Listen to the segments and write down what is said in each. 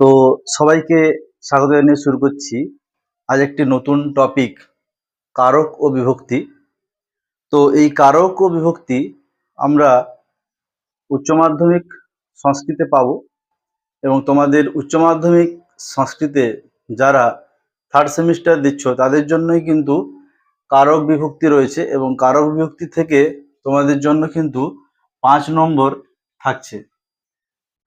তো সবাইকে স্বাগত জানিয়ে শুরু করছি। আজ একটি নতুন টপিক কারক ও বিভক্তি। তো এই কারক ও বিভক্তি আমরা উচ্চ মাধ্যমিক সংস্কৃতে পাবো এবং তোমাদের উচ্চ মাধ্যমিক সংস্কৃতে যারা থার্ড সেমিস্টার দিচ্ছ, তাদের জন্যই কিন্তু কারক বিভক্তি রয়েছে এবং কারক বিভক্তি থেকে তোমাদের জন্য কিন্তু পাঁচ নম্বর থাকছে।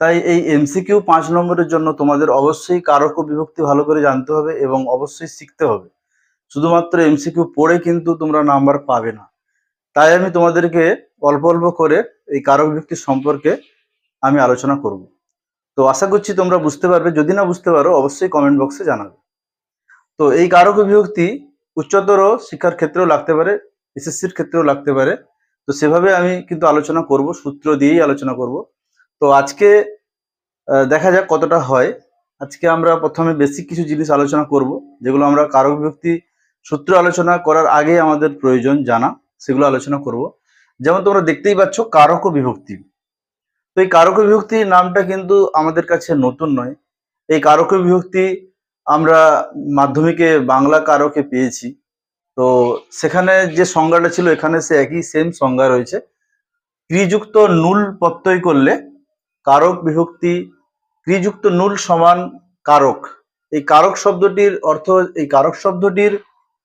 তাই এই এমসিকিউ পাঁচ নম্বরের জন্য তোমাদের অবশ্যই কারক বিভক্তি ভালো করে জানতে হবে এবং অবশ্যই শিখতে হবে। শুধুমাত্র এমসিকিউ পড়ে কিন্তু তোমরা নাম্বার পাবে না। তাই আমি তোমাদেরকে অল্প অল্প করে এই কারক বিভক্তি সম্পর্কে আমি আলোচনা করব। তো আশা করছি তোমরা বুঝতে পারবে, যদি না বুঝতে পারো অবশ্যই কমেন্ট বক্সে জানাবে। তো এই কারক বিভক্তি উচ্চতর শিক্ষার ক্ষেত্রেও লাগতে পারে এসএসসির ক্ষেত্রেও লাগতে পারে। তো সেভাবে আমি কিন্তু আলোচনা করব, সূত্র দিয়েই আলোচনা করব। তো আজকে দেখা যাক কতটা হয়। আজকে আমরা প্রথমে বেসিক কিছু জিনিস আলোচনা করব, যেগুলো আমরা কারক বিভক্তি সূত্র আলোচনা করার আগে আমাদের প্রয়োজন জানা, সেগুলো আলোচনা করব। যেমন তোমরা দেখতেই পাচ্ছ কারক বিভক্তি। তো এই কারক বিভক্তি নামটা কিন্তু আমাদের কাছে নতুন নয়। এই কারক বিভক্তি আমরা মাধ্যমিকে বাংলা কারকে পেয়েছি। তো সেখানে যে সংজ্ঞাটা ছিল, এখানে সে একই সেম সংজ্ঞা রয়েছে। ক্রিযুক্ত নুল প্রত্যয় করলে কারক বিভক্তি ক্রিযুক্ত নুল সমান কারক। এই কারক শব্দটির অর্থ, এই কারক শব্দটির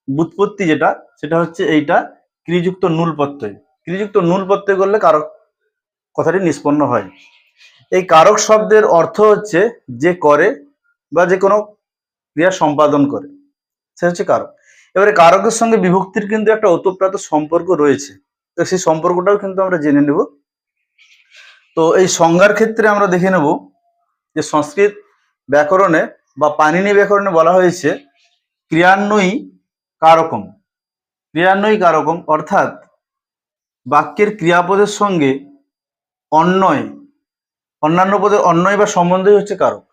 বুৎপত্তি যেটা, সেটা হচ্ছে এইটা ক্রিযুক্ত নুল প্রত্যয় ক্রিযুক্ত নুল প্রত্যয় করলে কারক কথাটি নিষ্পন্ন হয়। এই কারক শব্দের অর্থ হচ্ছে যে করে বা যে কোনো ক্রিয়া সম্পাদন করে, সে হচ্ছে কারক। এবারে কারকের সঙ্গে বিভক্তির কিন্তু একটা ওতপ্রোত সম্পর্ক রয়েছে। তো সেই সম্পর্কটাও কিন্তু আমরা জেনে নেব। তো এই সংজ্ঞার ক্ষেত্রে আমরা দেখে নেব যে সংস্কৃত ব্যাকরণে বা পানিনি ব্যাকরণে বলা হয়েছে ক্রিয়ান্বয়ী কারকম। ক্রিয়ান্বয়ী কারকম অর্থাৎ বাক্যের ক্রিয়াপদের সঙ্গে অন্যয় অন্যান্য পদের অন্যয় বা সম্বন্ধই হচ্ছে কারক।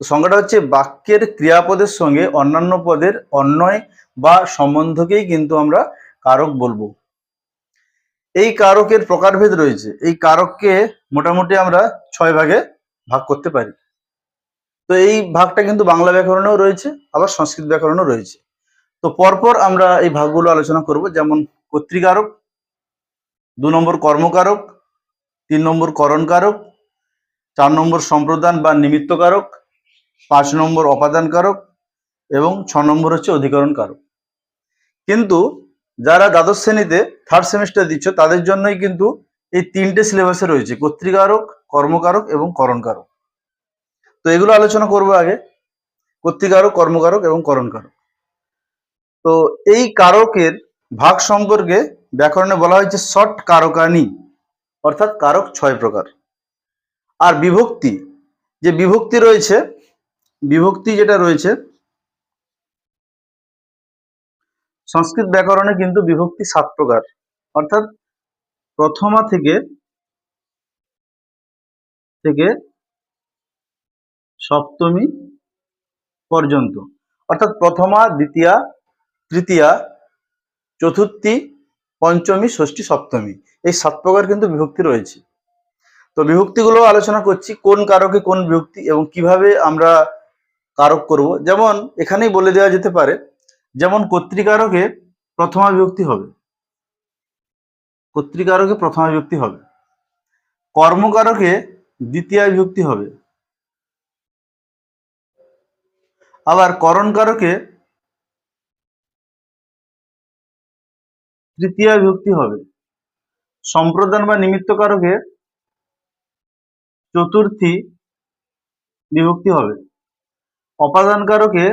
সংজ্ঞাটা হচ্ছে বাক্যের ক্রিয়াপদের সঙ্গে অন্যান্য পদের অন্যয় বা সম্বন্ধকেই কিন্তু আমরা কারক বলব। এই কারকের প্রকারভেদ রয়েছে। এই কারককে মোটামুটি আমরা ছয় ভাগে ভাগ করতে পারি। তো এই ভাগটা কিন্তু বাংলা ব্যাকরণেও রয়েছে, আবার সংস্কৃত ব্যাকরণেও রয়েছে। তো পরপর আমরা এই ভাগগুলো আলোচনা করব, যেমন কর্তৃকারক, দু নম্বর কর্মকারক, তিন নম্বর করণকারক, চার নম্বর সম্প্রদান বা নিমিত্তকারক, পাঁচ নম্বর অপাদান কারক এবং ছ নম্বর হচ্ছে অধিকরণ কারক কিন্তু যারা দ্বাদশ শ্রেণীতে থার্ড সেমিস্টার দিচ্ছ, তাদের জন্যই কিন্তু এই তিনটে সিলেবাসে রয়েছে, কর্তৃকারক, কর্মকারক এবং করণকারক। তো এগুলো আলোচনা করব আগে, কর্তৃকারক, কর্মকারক এবং করণকারক। তো এই কারকের ভাগ সম্পর্কে ব্যাকরণে বলা হয়েছে শর্ট কারকানি অর্থাৎ কারক ছয় প্রকার। আর বিভক্তি, যে বিভক্তি রয়েছে, বিভক্তি যেটা রয়েছে সংস্কৃত ব্যাকরণে কিন্তু বিভক্তি সাত প্রকার। অর্থাৎ প্রথমা থেকে থেকে সপ্তমী পর্যন্ত। অর্থাৎ প্রথমা, দ্বিতীয়া, তৃতীয়া, চতুর্থী, পঞ্চমী, ষষ্ঠী, সপ্তমী। এই সাত প্রকার কিন্তু বিভক্তি রয়েছে। তো বিভক্তিগুলো আলোচনা করছি, কোন কারকে কোন বিভক্তি এবং কীভাবে আমরা কারক করব। যেমন এখানেই বলে দেওয়া যেতে পারে যেমন কর্তৃকারকে প্রথমা বিভক্তি হবে। কর্তৃকারকে প্রথমা বিভক্তি হবে। কর্মকারকে দ্বিতীয় বিভক্তি হবে। আবার করণকারকে তৃতীয় বিভক্তি হবে। সম্প্রদান বা নিমিত্তকারকে চতুর্থী বিভক্তি হবে। অপাদান কারকে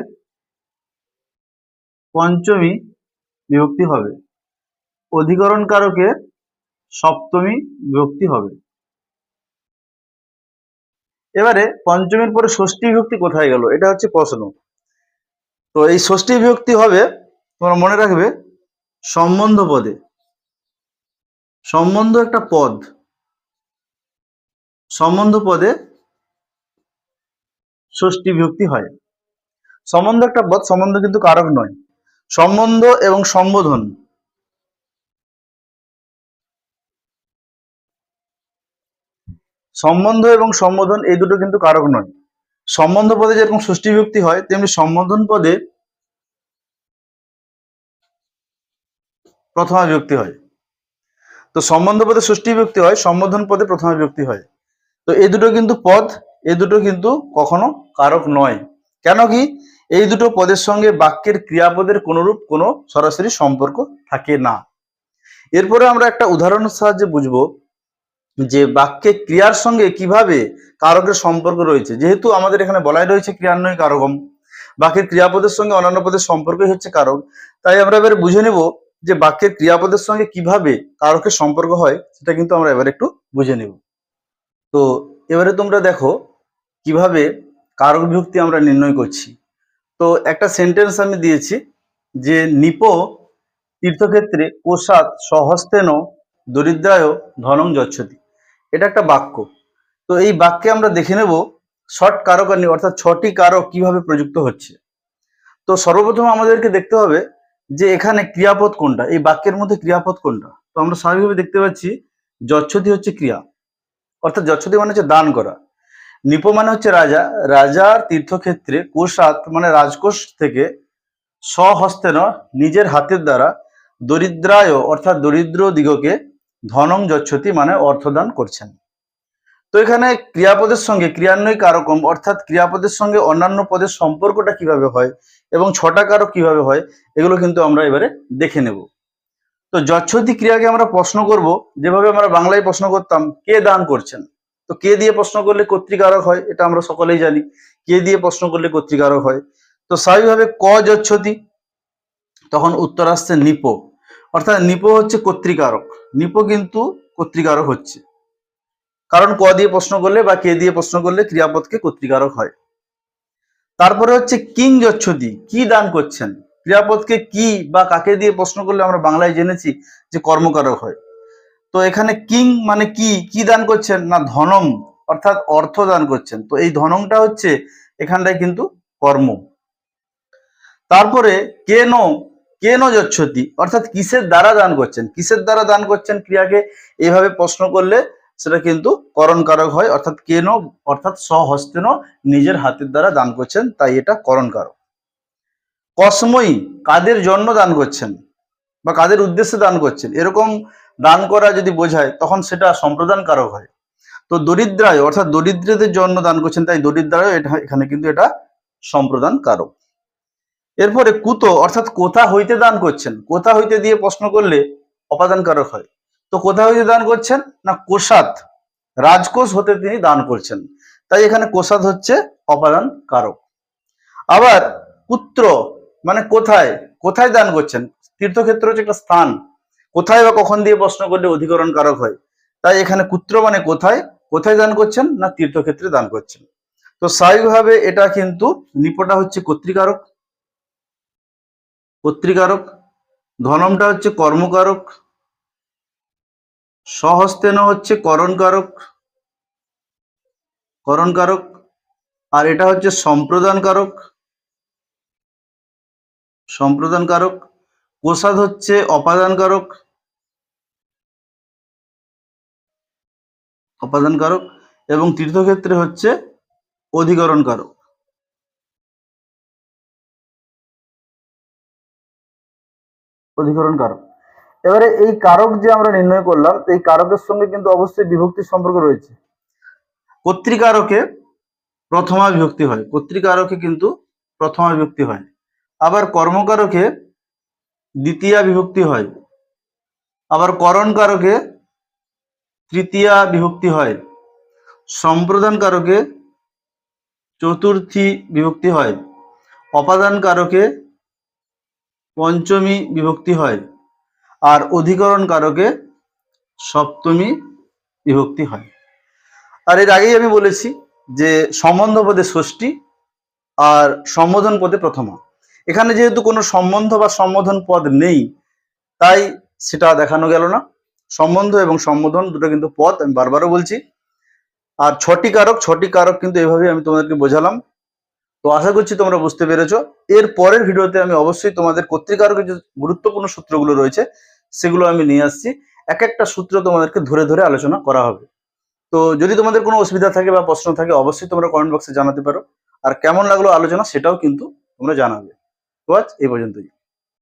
পঞ্চমী বিভক্তি হবে। অধিকরণ কারকে সপ্তমী বিভক্তি হবে। এবারে পঞ্চমীর পরে ষষ্ঠী বিভক্তি কোথায় গেল? এটা হচ্ছে প্রশ্ন। তো এই ষষ্ঠী বিভক্তি হবে, তোমরা মনে রাখবে, সম্বন্ধ পদে। সম্বন্ধ একটা পদ। সম্বন্ধ পদে ষষ্ঠী বিভক্তি হয়। সম্বন্ধ একটা পদ, সম্বন্ধ কিন্তু কারক নয়। সম্বন্ধ এবং সম্বোধন। সম্বন্ধ এবং সম্বোধন এই দুটো কিন্তু কারক নয়। সম্বন্ধ পদে যেরকম বিভক্তি হয়, তেমনি সম্বোধন পদে প্রথমা বিভক্তি হয়। তো সম্বন্ধ পদে বিভক্তি হয়, সম্বোধন পদে প্রথমা বিভক্তি হয়। তো এই দুটো কিন্তু পদ, এ দুটো কিন্তু কখনো কারক নয়। কেন কি? এই দুটো পদের সঙ্গে বাক্যের ক্রিয়াপদের কোনরূপ কোনো সরাসরি সম্পর্ক থাকে না। এরপরে আমরা একটা উদাহরণের সাহায্যে বুঝব যে বাক্যে ক্রিয়ার সঙ্গে কীভাবে কারকের সম্পর্ক রয়েছে। যেহেতু আমাদের এখানে বলাই রয়েছে ক্রিয়ান্বয় কারকম বাক্যের ক্রিয়াপদের সঙ্গে অন্যান্য পদের সম্পর্কই হচ্ছে কারক। তাই আমরা এবারে বুঝে নেব যে বাক্যের ক্রিয়াপদের সঙ্গে কীভাবে কারকের সম্পর্ক হয়, সেটা কিন্তু আমরা এবার একটু বুঝে নেব। তো এবারে তোমরা দেখো কীভাবে কারক বিভক্তি আমরা নির্ণয় করছি। তো একটা সেন্টেন্স আমি দিয়েছি যে, নিপ তীর্থক্ষেত্রে কোষাত সহস্তেন দরিদ্রায় ধনং যচ্ছতি। এটা একটা বাক্য। তো এই বাক্যে আমরা দেখে নেব শর্ট কারকানি অর্থাৎ ছটি কারক কীভাবে প্রযুক্ত হচ্ছে। তো সর্বপ্রথম আমাদেরকে দেখতে হবে যে, এখানে ক্রিয়াপদ কোনটা? এই বাক্যের মধ্যে ক্রিয়াপদ কোনটা? তো আমরা স্বাভাবিকভাবে দেখতে পাচ্ছি, যচ্ছতি হচ্ছে ক্রিয়া। অর্থাৎ যচ্ছতি মানে হচ্ছে দান করা। নিপ মানে হচ্ছে রাজা। রাজার তীর্থক্ষেত্রে কোষাত মানে রাজকোষ থেকে স্বহস্তেন নিজের হাতের দ্বারা দরিদ্রায়, অর্থাৎ দরিদ্র দিগকে ধনং যচ্ছতি মানে অর্থদান করছেন। তো এখানে ক্রিয়াপদের সঙ্গে ক্রিয়ান্বয় কারকম, অর্থাৎ ক্রিয়াপদের সঙ্গে অন্যান্য পদের সম্পর্কটা কীভাবে হয় এবং ছটা কারক কীভাবে হয়, এগুলো কিন্তু আমরা এবারে দেখে নেব। তো যচ্ছতি ক্রিয়াকে আমরা প্রশ্ন করব, যেভাবে আমরা বাংলায় প্রশ্ন করতাম, কে দান করছেন? তো কে দিয়ে প্রশ্ন করলে কর্তৃকারক হয়, এটা আমরা সকলেই জানি। কে দিয়ে প্রশ্ন করলে কর্তৃকারক হয়? তো স্বাভাবিকভাবে ক যচ্ছতি, তখন উত্তর আসছে নিপ। অর্থাৎ নিপ হচ্ছে কর্তৃকারক। নিপ কিন্তু কর্তৃকারক হচ্ছে। কারণ ক দিয়ে প্রশ্ন করলে বা কে দিয়ে প্রশ্ন করলে ক্রিয়াপদকে কর্তৃকারক হয়। তারপরে হচ্ছে কিং যচ্ছতি, কি দান করছেন? ক্রিয়াপদকে কি বা কাকে দিয়ে প্রশ্ন করলে আমরা বাংলায় জেনেছি যে কর্মকারক হয়। তো এখানে কিং মানে কি? কি দান করছেন? না ধনম অর্থাৎ অর্থ দান করছেন। তো এই ধনমটা হচ্ছে এখানটায় কিন্তু কর্ম। তারপরে কেন কেন যচ্ছতি? অর্থাৎ কিসের দ্বারা দান করছেন? কিসের দ্বারা দান করছেন ক্রিয়াকে? এইভাবে প্রশ্ন করলে সেটা কিন্তু করণকারক হয়। অর্থাৎ কেন, অর্থাৎ স্বহস্তেন নিজের হাতের দ্বারা দান করছেন, তাই এটা করণকারক। কসময়ী, কাদের জন্য দান করছেন? বা কাদের উদ্দেশ্যে দান করছেন? এরকম দান করা যদি বোঝায়, তখন সেটা সম্প্রদান কারক হয়। তো দরিদ্রায়, অর্থাৎ দরিদ্রদের জন্য দান করছেন, তাই দরিদ্রায় এটা, এখানে কিন্তু এটা সম্প্রদান কারক এরপরে কুতো, অর্থাৎ কোথা হইতে দান করছেন? কোথা হইতে দিয়ে প্রশ্ন করলে অপাদান কারক হয়। তো কোথা হইতে দান করছেন? না, কোষাত। রাজকোষ হতে তিনি দান করছেন। তাই এখানে কোষাত হচ্ছে অপাদান কারক আবার পুত্র মানে কোথায়? কোথায় দান করছেন? তীর্থক্ষেত্র হচ্ছে একটা স্থান। কোথায় বা কখন দিয়ে প্রশ্ন করলে অধিকরণ কারক হয়? তাই এখানে পুত্র মানে কোথায়? কোথায় দান করছেন না তীর্থক্ষেত্রে দান করছেন? তো স্বাভাবিকভাবে এটা কিন্তু নিপটা হচ্ছে কর্তৃকারক। কর্তৃকারক। ধনমটা হচ্ছে কর্মকারক। সহস্তেন হচ্ছে করণকারক। করণকারক। আর এটা হচ্ছে সম্প্রদান কারক সম্প্রদান কারক কোষাদ হচ্ছে অপাদান কারক অপাদান কারক এবং তীর্থক্ষেত্রে হচ্ছে অধিকরণ কারক অধিকরণ কারক এবারে এই কারক যে আমরা নির্ণয় করলাম, এই কারকের সঙ্গে কিন্তু অবশ্যই বিভক্তির সম্পর্ক রয়েছে। কর্তৃকারকে প্রথমা বিভক্তি হয়। কর্তৃকারকে কিন্তু প্রথমা বিভক্তি হয়। আবার কর্মকারকে দ্বিতীয়া বিভক্তি হয়। আবার করণ কারকে তৃতীয়া বিভক্তি হয়। সম্প্রদান কারকে চতুর্থী বিভক্তি হয়। অপাদান কারকে পঞ্চমী বিভক্তি হয়। আর অধিকরণ কারকে সপ্তমী বিভক্তি হয়। আর এর আগেই আমি বলেছি যে সম্বন্ধ পদে ষষ্ঠী আর সম্বোধন পদে প্রথমা। এখানে যেহেতু কোনো সম্বন্ধ বা সম্বোধন পদ নেই, তাই সেটা দেখানো গেল না। সম্বন্ধ এবং সম্বোধন দুটো কিন্তু পদ, আমি বারবারও বলছি। আর ছটি কারক ছটি কারক কিন্তু এভাবে আমি তোমাদেরকে বোঝালাম। তো আশা করছি তোমরা বুঝতে পেরেছ। এর পরের ভিডিওতে আমি অবশ্যই তোমাদের কর্তৃকারকের যে গুরুত্বপূর্ণ সূত্রগুলো রয়েছে, সেগুলো আমি নিয়ে আসছি। এক একটা সূত্র তোমাদেরকে ধরে ধরে আলোচনা করা হবে। তো যদি তোমাদের কোনো অসুবিধা থাকে বা প্রশ্ন থাকে, অবশ্যই তোমরা কমেন্ট বক্সে জানাতে পারো। আর কেমন লাগল আলোচনা, সেটাও কিন্তু তোমরা জানাবে। আজ এই পর্যন্তই।